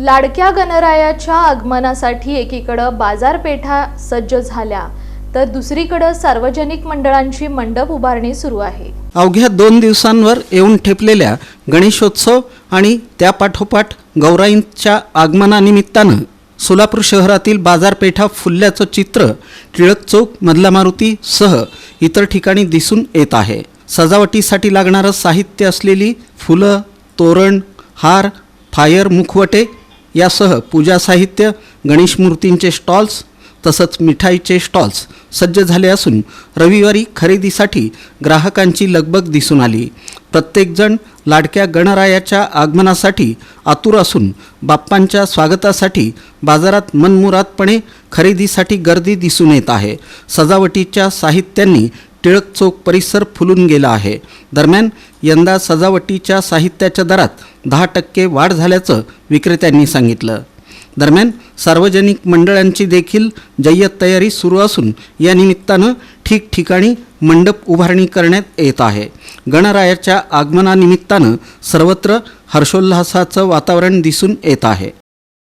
लाडक्या गणरायाच्या आगमनासाठी एकीकडं बाजारपेठा सज्ज झाल्या तर दुसरीकडं सार्वजनिक मंडळांची मंडप उभारणी सुरू आहे. अवघ्या दोन दिवसांवर येऊन ठेपलेल्या गणेशोत्सव आणि त्यापाठोपाठ गौराईंच्या आगमनानिमित्तानं सोलापूर शहरातील बाजारपेठा फुलल्याचं चित्र टिळक चौक मधला मारुती सह इतर ठिकाणी दिसून येत आहे. सजावटीसाठी लागणारं साहित्य असलेली फुलं तोरण हार फायर मुखवटे यासह पूजा साहित्य गणेश मूर्तींचे स्टॉल्स तसंच मिठाईचे स्टॉल्स सज्ज झाले असून रविवारी खरेदीसाठी ग्राहकांची लगबग दिसून आली. प्रत्येकजण लाडक्या गणरायाच्या आगमनासाठी आतुर असून बाप्पांच्या स्वागतासाठी बाजारात मनमुरादपणे खरेदीसाठी गर्दी दिसून येत आहे. सजावटीच्या साहित्यांनी टिळक चौक परिसर फुलून गेला आहे. दरम्यान यंदा सजावटीच्या साहित्याच्या दरात दहा टक्के वाढ झाल्याचं विक्रेत्यांनी सांगितलं. दरम्यान सार्वजनिक मंडळांची देखील जय्यत तयारी सुरू असून या निमित्तानं ठिकठिकाणी मंडप उभारणी करण्यात येत आहे. गणरायाच्या आगमनानिमित्तानं सर्वत्र हर्षोल्लासाचं वातावरण दिसून येत आहे.